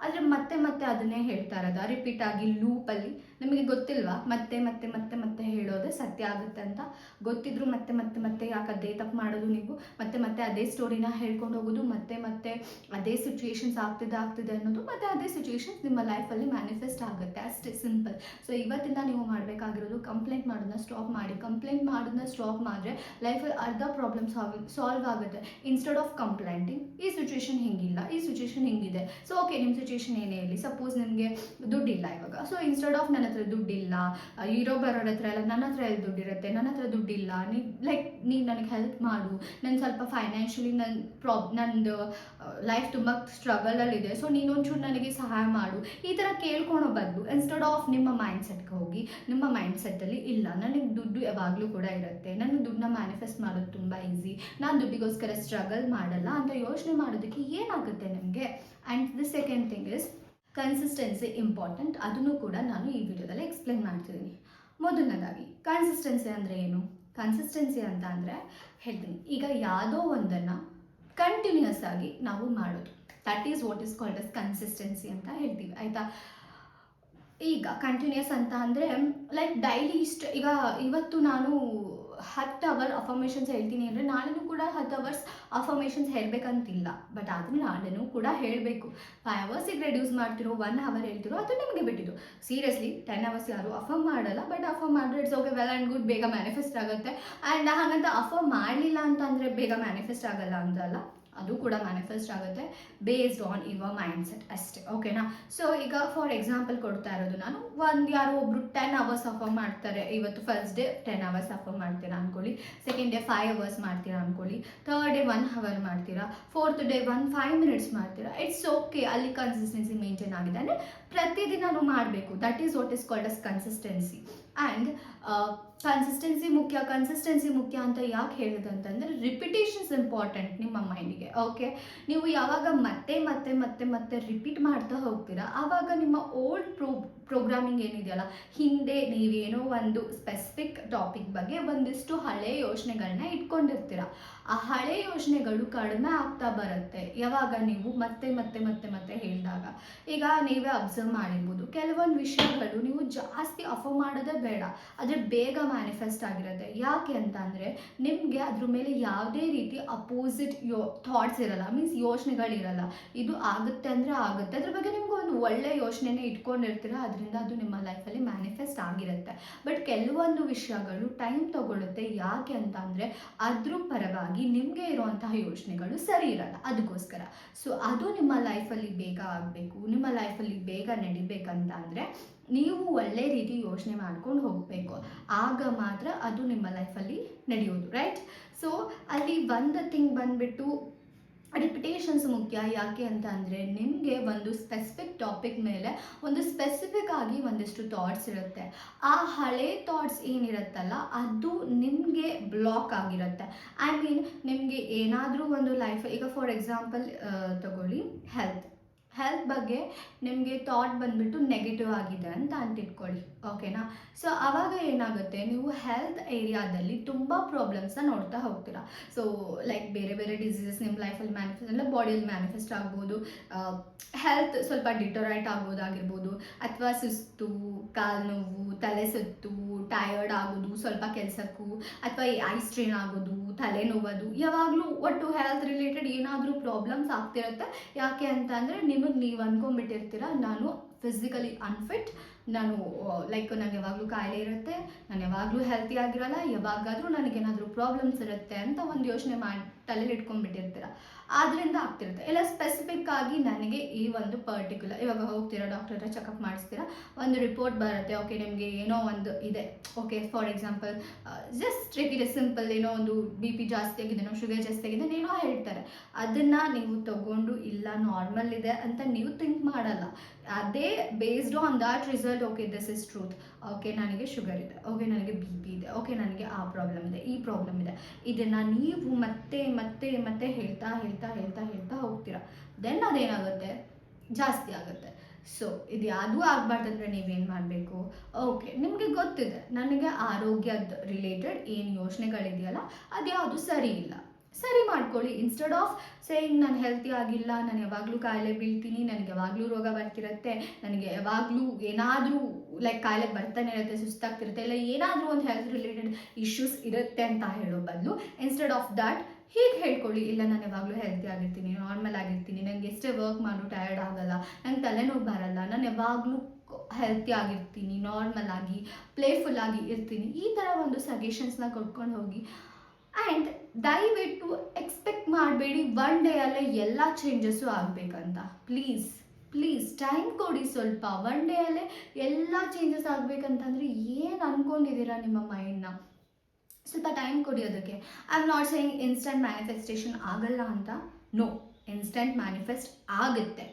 ಆದರೆ ಮತ್ತೆ ಮತ್ತೆ ಅದನ್ನೇ ಹೇಳ್ತಾ ಇರೋದ. ರಿಪೀಟ್ ಆಗಿ ಲೂಪಲ್ಲಿ ನಿಮಗೆ ಗೊತ್ತಿಲ್ವಾ? ಮತ್ತೆ ಮತ್ತೆ ಮತ್ತೆ ಮತ್ತೆ ಹೇಳೋದೇ ಸತ್ಯ ಆಗುತ್ತೆ ಅಂತ. ಗೊತ್ತಿದ್ರು ಮತ್ತೆ ಮತ್ತೆ ಮತ್ತೆ ಯಾಕೆ ಅದೇ ತಪ್ಪು ಮಾಡೋದು ನೀವು? ಮತ್ತೆ ಮತ್ತೆ ಅದೇ ಸ್ಟೋರಿನ ಹೇಳ್ಕೊಂಡು ಹೋಗೋದು, ಮತ್ತೆ ಮತ್ತೆ ಅದೇ ಸಿಚುಯೇಷನ್ಸ್ ಆಗ್ತಿದೆ ಆಗ್ತಿದೆ ಅನ್ನೋದು, ಮತ್ತೆ ಅದೇ ಸಿಚುಯೇಷನ್ಸ್ ನಿಮ್ಮ ಲೈಫಲ್ಲಿ ಮ್ಯಾನಿಫೆಸ್ಟ್ ಆಗುತ್ತೆ. ಅಷ್ಟೇ ಸಿಂಪಲ್ ಸೊ ಇವತ್ತಿಂದ ನೀವು ಮಾಡಬೇಕಾಗಿರೋದು ಕಂಪ್ಲೇಂಟ್ ಮಾಡೋದನ್ನ ಸ್ಟಾಪ್ ಮಾಡಿ. ಕಂಪ್ಲೇಂಟ್ ಮಾಡೋದನ್ನ ಸ್ಟಾಪ್ ಮಾಡಿದ್ರೆ ಲೈಫಲ್ಲಿ ಅರ್ಧ ಪ್ರಾಬ್ಲಮ್ ಸಾಲ್ವ್ ಸಾಲ್ವ್ ಆಗುತ್ತೆ. ಇನ್ಸ್ಟೆಡ್ ಆಫ್ ಕಂಪ್ಲೇಂಟಿಂಗ್ ಈ ಸಿಚುಯೇಷನ್ ಹಿಂಗಿಲ್ಲ? ಈ ಸಿಚುಯೇಷನ್ ಹಿಂಗಿದೆ? ಸೊ ಓಕೆ ನಿಮ್ಮ ಸಿಚುಯೇಷನ್ ಏನೇ ಇರಲಿ. ಸಪೋಸ್ ನಿಮಗೆ ದುಡ್ಡಿಲ್ಲ ಇವಾಗ. ಸೊ ಇನ್ಸ್ಟೆಡ್ ಆಫ್ ನನ್ನ ಹತ್ರ ದುಡ್ಡಿಲ್ಲ ಇರೋ ಬರೋರ ಹತ್ರ ಎಲ್ಲ ನನ್ನ ಹತ್ರ ಎಲ್ಲಿ ದುಡ್ಡಿರುತ್ತೆ ನನ್ನ ಹತ್ರ ದುಡ್ಡಿಲ್ಲ, ನೀ ಲೈಕ್ ನೀನು ನನಗೆ ಹೆಲ್ಪ್ ಮಾಡು, ನಾನು ಸ್ವಲ್ಪ ಫೈನಾನ್ಷಿಯಲಿ ನನ್ನ ಪ್ರಾಬ್ ನಂದು ಲೈಫ್ ತುಂಬ ಸ್ಟ್ರಗಲಲ್ಲಿದೆ ಸೊ ನೀನೊಂಚೂರು ನನಗೆ ಸಹಾಯ ಮಾಡು. ಈ ಥರ ಕೇಳ್ಕೊಳೋ ಬದಲು ಇನ್ಸ್ಟೆಡ್ ಆಫ್ ನಿಮ್ಮ ಮೈಂಡ್ ಸೆಟ್ಗೆ ಹೋಗಿ, ನಿಮ್ಮ ಮೈಂಡ್ ಸೆಟ್ಟಲ್ಲಿ ಇಲ್ಲ, ನನಗೆ ದುಡ್ಡು ಯಾವಾಗಲೂ ಕೂಡ ಇರುತ್ತೆ, ನನ್ನ ದುಡ್ಡನ್ನ ಮ್ಯಾನಿಫೆಸ್ಟ್ ಮಾಡೋದು ತುಂಬ ಈಸಿ ನಾನು ದುಡ್ಡಿಗೋಸ್ಕರ ಸ್ಟ್ರಗಲ್ ಮಾಡಲ್ಲ ಅಂತ ಯೋಚನೆ ಮಾಡೋದಕ್ಕೆ ಏನಾಗುತ್ತೆ ನಿಮಗೆ? And the second thing is consistency important ಅದನ್ನು ಕೂಡ ನಾನು ಈ ವಿಡಿಯೋದಲ್ಲಿ ಎಕ್ಸ್ಪ್ಲೇನ್ ಮಾಡ್ತಿದ್ದೀನಿ. ಮೊದಲನೇದಾಗಿ ಕನ್ಸಿಸ್ಟೆನ್ಸಿ ಅಂದರೆ ಏನು? ಕನ್ಸಿಸ್ಟೆನ್ಸಿ ಅಂತ ಅಂದರೆ ಹೇಳ್ತೀನಿ. ಈಗ ಯಾವುದೋ ಒಂದನ್ನು ಕಂಟಿನ್ಯೂಸ್ ಆಗಿ ನಾವು ಮಾಡೋದು. That is what is called as consistency ಅಂತ ಹೇಳ್ತೀವಿ, ಆಯಿತಾ? ಈಗ ಕಂಟಿನ್ಯೂಸ್ ಅಂತ ಅಂದರೆ ಲೈಕ್ ಡೈಲಿ ಇಷ್ಟು, ಈಗ ಇವತ್ತು ನಾನು ಹತ್ತು ಅವರ್ ಅಫರ್ಮೇಷನ್ಸ್ ಹೇಳ್ತೀನಿ ಅಂದರೆ ನಾಳೆನೂ ಕೂಡ ಹತ್ತು ಅವರ್ಸ್ ಅಫರ್ಮೇಷನ್ಸ್ ಹೇಳಬೇಕಂತಿಲ್ಲ. ಬಟ್ ಆದರೂ ನಾಳೆನೂ ಕೂಡ ಹೇಳಬೇಕು. ಫೈವ್ ಅವರ್ಸಿಗೆ ರೆಡ್ಯೂಸ್ ಮಾಡ್ತಿರೋ ಒನ್ ಅವರ್ ಹೇಳ್ತಿರೋ, ಅದು ನಿಮಗೆ ಬಿಟ್ಟಿದ್ದು. ಸೀರಿಯಸ್ಲಿ ಟೆನ್ ಅವರ್ಸ್ ಯಾರು ಅಫರ್ ಮಾಡಲ್ಲ ಬಟ್ ಅಫರ್ ಮಾಡಿದ್ರೆ it's okay well and good ಬೇಗ ಮ್ಯಾನಿಫೆಸ್ಟ್ ಆಗುತ್ತೆ. ಆ್ಯಂಡ್ ಹಾಗಂತ ಅಫರ್ ಮಾಡಲಿಲ್ಲ ಅಂತಂದರೆ ಬೇಗ ಮ್ಯಾನಿಫೆಸ್ಟ್ ಆಗಲ್ಲ ಅಂತಲ್ಲ ಅದು ಕೂಡ ಮ್ಯಾನಿಫೆಸ್ಟ್ ಆಗುತ್ತೆ based on your mind set ಅಷ್ಟೇ ಓಕೆನಾ ಸೊ ಈಗ ಫಾರ್ ಎಕ್ಸಾಂಪಲ್ ಕೊಡ್ತಾ ಇರೋದು ನಾನು, ಒಂದು ಯಾರೋ ಒಬ್ರು ಟೆನ್ ಅವರ್ಸ್ ಅಫರ್ ಮಾಡ್ತಾರೆ, ಇವತ್ತು first day ten hours offer ಮಾಡ್ತೀರಾ ಅನ್ಕೊಳ್ಳಿ ಸೆಕೆಂಡ್ ಡೇ ಫೈವ್ ಅವರ್ಸ್ ಮಾಡ್ತೀರಾ ಅನ್ಕೊಳ್ಳಿ ಥರ್ಡ್ ಡೇ ಒನ್ ಅವರ್ ಮಾಡ್ತೀರಾ fourth day one five minutes ಮಾಡ್ತೀರಾ ಇಟ್ಸ್ ಓಕೆ ಅಲ್ಲಿ ಕನ್ಸಿಸ್ಟೆನ್ಸಿ ಮೇಂಟೈನ್ ಆಗಿದೆ. ಅಂದರೆ ಪ್ರತಿದಿನನೂ ಮಾಡಬೇಕು that is what is called as consistency and consistency ಮುಖ್ಯ ಕನ್ಸಿಸ್ಟೆನ್ಸಿ ಮುಖ್ಯ ಅಂತ ಯಾಕೆ ಹೇಳೋದು ಅಂತಂದರೆ ರಿಪಿಟೇಷನ್ಸ್ ಇಂಪಾರ್ಟೆಂಟ್ ನಿಮ್ಮ ಮೈಂಡಿಗೆ ಓಕೆ ನೀವು ಯಾವಾಗ ಮತ್ತೆ ಮತ್ತೆ ಮತ್ತೆ ಮತ್ತೆ ರಿಪೀಟ್ ಮಾಡ್ತಾ ಹೋಗ್ತೀರಾ, ಆವಾಗ ನಿಮ್ಮ ಓಲ್ಡ್ ಪ್ರೋ ಪ್ರೋಗ್ರಾಮಿಂಗ್ ಏನಿದೆಯಲ್ಲ, ಹಿಂದೆ ನೀವೇನೋ ಒಂದು ಸ್ಪೆಸಿಫಿಕ್ ಟಾಪಿಕ್ ಬಗ್ಗೆ ಒಂದಿಷ್ಟು ಹಳೆ ಯೋಚನೆಗಳನ್ನ ಇಟ್ಕೊಂಡಿರ್ತೀರ, ಆ ಹಳೆ ಯೋಚನೆಗಳು ಕಡಿಮೆ ಆಗ್ತಾ ಬರುತ್ತೆ. ಯಾವಾಗ ನೀವು ಮತ್ತೆ ಮತ್ತೆ ಮತ್ತೆ ಮತ್ತೆ ಹೇಳಿದಾಗ ಈಗ ನೀವೇ ಅಬ್ಸರ್ವ್ ಮಾಡಿರ್ಬೋದು. ಕೆಲವೊಂದು ವಿಷಯಗಳು ನೀವು ಜಾಸ್ತಿ ಅಫರ್ ಮಾಡೋದೇ ಬೇಡ. ಆದರೆ ಬೇಗ ಮ್ಯಾನಿಫೆಸ್ಟ್ ಆಗಿರುತ್ತೆ. ಯಾಕೆ ಅಂತ ಅಂದರೆ ನಿಮಗೆ ಅದ್ರ ಮೇಲೆ ಯಾವುದೇ ರೀತಿ ಅಪೋಸಿಟ್ ಯೋ ಥಾಟ್ಸ್ ಇರಲ್ಲ. ಮೀನ್ಸ್ ಯೋಚನೆಗಳಿರಲ್ಲ. ಇದು ಆಗುತ್ತೆ ಅಂದರೆ ಆಗುತ್ತೆ. ಅದ್ರ ಬಗ್ಗೆ ನಿಮ್ಗೆ ಒಂದು ಒಳ್ಳೆ ಯೋಚನೆನೇ ಇಟ್ಕೊಂಡಿರ್ತೀರ. ಅದರಿಂದ ಅದು ನಿಮ್ಮ ಲೈಫಲ್ಲಿ ಮ್ಯಾನಿಫೆಸ್ಟ್ ಆಗಿರುತ್ತೆ. ಬಟ್ ಕೆಲವೊಂದು ವಿಷಯಗಳು ಟೈಮ್ ತಗೊಳ್ಳುತ್ತೆ ಯಾಕೆ ಅಂತ ಅಂದರೆ ಅದ್ರ ಪರವಾಗಿ ನಿಮಗೆ ಇರುವಂತಹ ಯೋಚನೆಗಳು ಸರಿ ಇರಲ್ಲ. ಅದಕ್ಕೋಸ್ಕರ. ಸೊ ಅದು ನಿಮ್ಮ ಲೈಫಲ್ಲಿ ಬೇಗ ಆಗಬೇಕು, ನಿಮ್ಮ ಲೈಫಲ್ಲಿ ಬೇಗ ನಡಿಬೇಕಂತ ಅಂದರೆ ನೀವು ಒಳ್ಳೆ ರೀತಿ ಯೋಚನೆ ಮಾಡ್ಕೊಂಡು ಹೋಗಬೇಕು. ಆಗ ಮಾತ್ರ ಅದು ನಿಮ್ಮ ಲೈಫಲ್ಲಿ ನಡೆಯೋದು ರೈಟ್ ಸೊ ಅಲ್ಲಿ ಒಂದು ಥಿಂಗ್ ಬಂದುಬಿಟ್ಟು ರಿಪಿಟೇಷನ್ಸ್ ಮುಖ್ಯ. ಯಾಕೆ ಅಂತ ಅಂದರೆ ನಿಮಗೆ ಒಂದು ಸ್ಪೆಸಿಫಿಕ್ ಟಾಪಿಕ್ ಮೇಲೆ ಒಂದು ಸ್ಪೆಸಿಫಿಕ್ ಆಗಿ ಒಂದಿಷ್ಟು ಥಾಟ್ಸ್ ಇರುತ್ತೆ. ಆ ಹಳೆ ಥಾಟ್ಸ್ ಏನಿರುತ್ತಲ್ಲ, ಅದು ನಿಮಗೆ ಬ್ಲಾಕ್ ಆಗಿರುತ್ತೆ. ಐ ಮೀನ್ ನಿಮಗೆ ಏನಾದರೂ ಒಂದು ಲೈಫ್ ಈಗ ಫಾರ್ ಎಕ್ಸಾಂಪಲ್ ತಗೊಳ್ಳಿ ಹೆಲ್ತ್ ಹೆಲ್ತ್ ಬಗ್ಗೆ ನಿಮಗೆ ಥಾಟ್ ಬಂದ್ಬಿಟ್ಟು ನೆಗೆಟಿವ್ ಆಗಿದೆ ಅಂತ ಅಂತಿಟ್ಕೊಳ್ಳಿ ಓಕೆನಾ ಸೊ ಆವಾಗ ಏನಾಗುತ್ತೆ? ನೀವು ಹೆಲ್ತ್ ಏರಿಯಾದಲ್ಲಿ ತುಂಬ ಪ್ರಾಬ್ಲಮ್ಸ್ನ ನೋಡ್ತಾ ಹೋಗ್ತೀರಾ. ಸೊ ಲೈಕ್ ಬೇರೆ ಬೇರೆ ಡಿಸೀಸಸ್ ನಿಮ್ಮ ಲೈಫಲ್ಲಿ ಮ್ಯಾನಿಫೆಸ್ಟ್ ಅಂದರೆ ಬಾಡಿಯಲ್ಲಿ ಮ್ಯಾನಿಫೆಸ್ಟ್ ಆಗ್ಬೋದು ಹೆಲ್ತ್ ಸ್ವಲ್ಪ ಡಿಟೊರೈಟ್ ಆಗ್ಬೋದಾಗಿರ್ಬೋದು, ಅಥವಾ ಸುಸ್ತು, ಕಾಲು ನೋವು, ತಲೆ ಸುತ್ತು ಟಯರ್ಡ್ ಆಗೋದು ಸ್ವಲ್ಪ ಕೆಲಸಕ್ಕೂ, ಅಥವಾ ಐ ಸ್ಟ್ರೇನ್ ಆಗೋದು ತಲೆ ನೋವೋದು ಯಾವಾಗಲೂ ಒಟ್ಟು ಹೆಲ್ತ್ ರಿಲೇಟೆಡ್ ಏನಾದರೂ ಪ್ರಾಬ್ಲಮ್ಸ್ ಆಗ್ತಿರುತ್ತೆ. ಯಾಕೆ ಅಂತ ಅಂದರೆ ನಿಮಗೆ ನೀವು ಅಂದ್ಕೊಂಡ್ಬಿಟ್ಟಿರ್ತೀರ ನಾನು ಫಿಸಿಕಲಿ ಅನ್ಫಿಟ್ ನಾನು ಲೈಕ್ ನಾನು ಯಾವಾಗಲೂ ಕಾಯಿಲೆ ಇರುತ್ತೆ, ನಾನು ಯಾವಾಗಲೂ ಹೆಲ್ತಿ ಆಗಿರಲ್ಲ, ಯಾವಾಗಾದರೂ ನನಗೇನಾದರೂ ಪ್ರಾಬ್ಲಮ್ಸ್ ಇರುತ್ತೆ ಅಂತ ಒಂದು ಯೋಚನೆ ಮಾಡಿ ತಲೆಯಲ್ಲಿ ಇಟ್ಕೊಂಡ್ಬಿಟ್ಟಿರ್ತೀರ. ಆದ್ರಿಂದ ಆಗ್ತಿರುತ್ತೆ. ಇಲ್ಲ ಸ್ಪೆಸಿಫಿಕ್ ಆಗಿ ನನಗೆ ಈ ಒಂದು ಪರ್ಟಿಕ್ಯುಲರ್ ಇವಾಗ ಹೋಗ್ತೀರಾ ಡಾಕ್ಟರ್ ಹತ್ರ ಚೆಕಪ್ ಮಾಡಿಸ್ತೀರಾ? ಒಂದು ರಿಪೋರ್ಟ್ ಬರುತ್ತೆ. ಓಕೆ ನಿಮಗೆ ಏನೋ ಒಂದು ಇದೆ. Okay for example just regular simple ಏನೋ ಒಂದು ಬಿ ಪಿ ಜಾಸ್ತಿ ಆಗಿದೆ, ಏನೋ ಶುಗರ್ ಜಾಸ್ತಿ ಆಗಿದೆ ಏನೋ ಹೇಳ್ತಾರೆ. ಅದನ್ನು ನೀವು ತಗೊಂಡು, ಇಲ್ಲ ನಾರ್ಮಲ್ ಇದೆ ಅಂತ ನೀವು ಥಿಂಕ್ ಮಾಡಲ್ಲ. ಅದೇ based on that result okay this is truth okay ನನಗೆ ಶುಗರ್ ಇದೆ. ಓಕೆ ನನಗೆ ಬಿ ಪಿ ಇದೆ. ಓಕೆ ನನಗೆ ಆ ಪ್ರಾಬ್ಲಮ್ ಇದೆ, ಈ ಪ್ರಾಬ್ಲಮ್ ಇದೆ. ಇದನ್ನು ನೀವು ಮತ್ತೆ ಮತ್ತೆ ಮತ್ತೆ ಹೇಳ್ತಾ ಹೇಳ್ತಾ ಹೇಳ್ತಾ ಹೇಳ್ತಾ ಹೋಗ್ತೀರಾ. ದೆನ್ ಅದೇನಾಗುತ್ತೆ? ಜಾಸ್ತಿ ಆಗುತ್ತೆ. ಸೊ ಇದು ಯಾವುದೂ ಆಗಬಾರ್ದಂದ್ರೆ ನೀವೇನು ಮಾಡಬೇಕು? ಓಕೆ ನಿಮಗೆ ಗೊತ್ತಿದೆ, ನನಗೆ ಆರೋಗ್ಯದ ರಿಲೇಟೆಡ್ ಏನು ಯೋಚನೆಗಳಿದೆಯಲ್ಲ ಅದು ಯಾವುದು ಸರಿ ಇಲ್ಲ. ಸರಿ ಮಾಡ್ಕೊಳ್ಳಿ. ಇನ್ಸ್ಟೆಡ್ ಆಫ್ ಸೇಯಿಂಗ್ ನಾನು ಹೆಲ್ತಿ ಆಗಿಲ್ಲ, ನಾನು ಯಾವಾಗಲೂ ಕಾಯಿಲೆ ಬೀಳ್ತೀನಿ, ನನಗೆ ಯಾವಾಗಲೂ ರೋಗ ಬರ್ತಿರುತ್ತೆ, ನನಗೆ ಯಾವಾಗಲೂ ಏನಾದರೂ ಲೈಕ್ ಕಾಯಿಲೆ ಬರ್ತಾನೆ ಇರುತ್ತೆ, ಸುಸ್ತಾಗ್ತಿರುತ್ತೆ, ಇಲ್ಲ ಏನಾದರೂ ಒಂದು ಹೆಲ್ತ್ ರಿಲೇಟೆಡ್ ಇಶ್ಯೂಸ್ ಇರುತ್ತೆ ಅಂತ ಹೇಳೋ ಬದಲು ಇನ್ಸ್ಟೆಡ್ ಆಫ್ ದ್ಯಾಟ್ ಹೀಗೆ ಹೇಳ್ಕೊಳ್ಳಿ. ಇಲ್ಲ, ನಾನು ಯಾವಾಗಲೂ ಹೆಲ್ತಿ ಆಗಿರ್ತೀನಿ ನಾರ್ಮಲ್ ಆಗಿರ್ತೀನಿ ನನಗೆ ಎಷ್ಟೇ ವರ್ಕ್ ಮಾಡೋ ಟಯರ್ಡ್ ಆಗಲ್ಲ, ನಂಗೆ ತಲೆನೋವು ಬರಲ್ಲ, ನಾನು ಯಾವಾಗಲೂ ಹೆಲ್ತಿ ಆಗಿರ್ತೀನಿ ನಾರ್ಮಲ್ ಆಗಿ ಪ್ಲೇಫುಲ್ ಆಗಿ ಇರ್ತೀನಿ, ಈ ಥರ ಒಂದು ಸಜೆಷನ್ಸ್ನ ಕೊಟ್ಕೊಂಡು ಹೋಗಿ ಆ್ಯಂಡ್ ದಯವಿಟ್ಟು ಎಕ್ಸ್ಪೆಕ್ಟ್ ಮಾಡಬೇಡಿ ಒನ್ ಡೇ ಅಲ್ಲೇ ಎಲ್ಲ ಚೇಂಜಸ್ಸು ಆಗಬೇಕಂತ. ಪ್ಲೀಸ್ ಪ್ಲೀಸ್ ಟೈಮ್ ಕೊಡಿ ಸ್ವಲ್ಪ. ಒನ್ ಡೇ ಅಲ್ಲೇ ಎಲ್ಲ ಚೇಂಜಸ್ ಆಗಬೇಕಂತಂದರೆ ಏನು ಅಂದ್ಕೊಂಡಿದ್ದೀರಾ ನಿಮ್ಮ ಮೈಂಡ್ನ ಸ್ವಲ್ಪ ಟೈಮ್ ಕೊಡಿ ಅದಕ್ಕೆ. I am not saying instant manifestation ಆಗಲ್ಲ ಅಂತ. ನೋ ಇನ್ಸ್ಟೆಂಟ್ ಮ್ಯಾನಿಫೆಸ್ಟ್ ಆಗುತ್ತೆ.